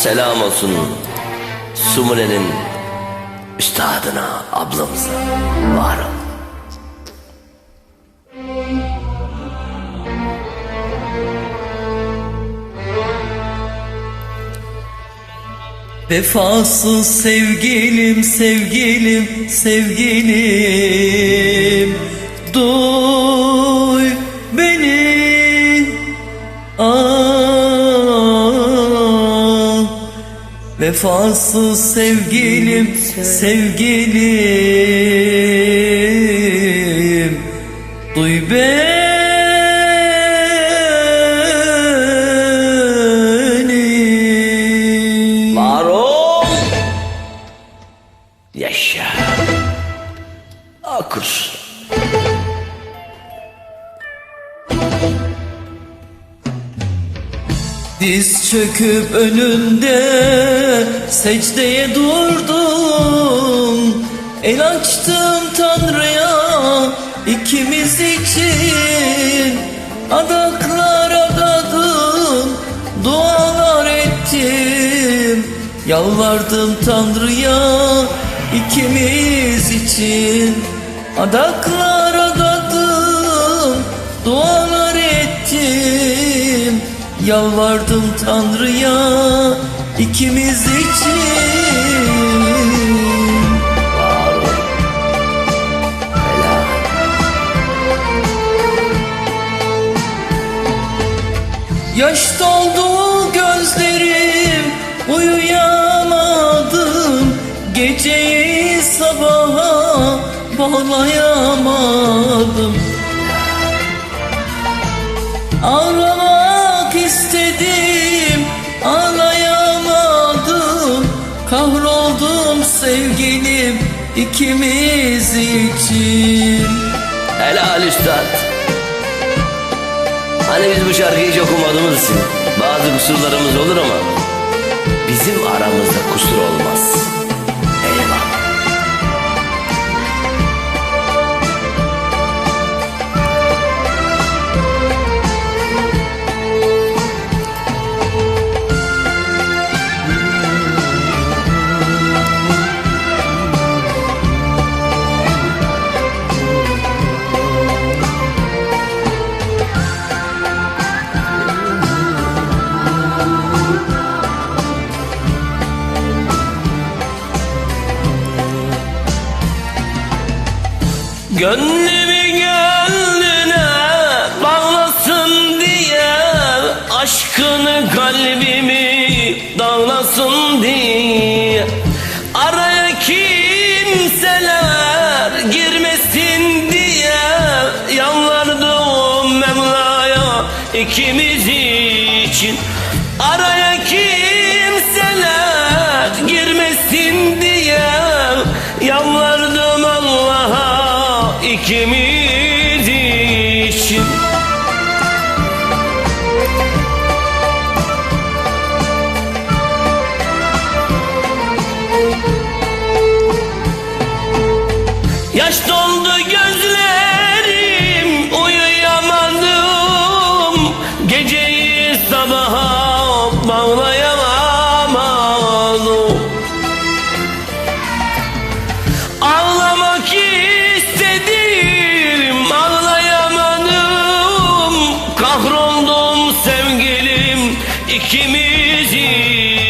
selam olsun Sumune'nin üstadına, ablamıza. Var ol. Vefasız sevgilim, sevgilim, sevgilim Vefasız sevgilim, sevgilim. Duy beni Diz çöküp önünde secdeye durdum. El açtım Tanrı'ya ikimiz için. Adaklar adadım, dualar ettim. Yalvardım Tanrı'ya ikimiz için. Adaklar adadım, dualar ettim Yalvardım Tanrı'ya ikimiz için. Yaş doldu gözlerim Uyuyamadım Geceyi sabaha bağlayamadım Ağlamak istedim Ağlayamadım Kahroldum sevgilim ikimiz için Helal üstad. Hani biz bu şarkıyı hiç okumadığımız için bazı kusurlarımız olur ama bizim aramızda kusur olmaz. Gönlümü gönlüne bağlasın diye Aşkını kalbimi dağlasın diye Araya kimseler girmesin diye Yalvardım Mevla'ya ikimiz için Araya kimseler girmesin diye Yalvardım ikimiz için Yaş doldu gözlerim uyuyamadım. Geceyi sabaha bağlayamadım ağlayamadım Kahroldum sevgilim ikimiz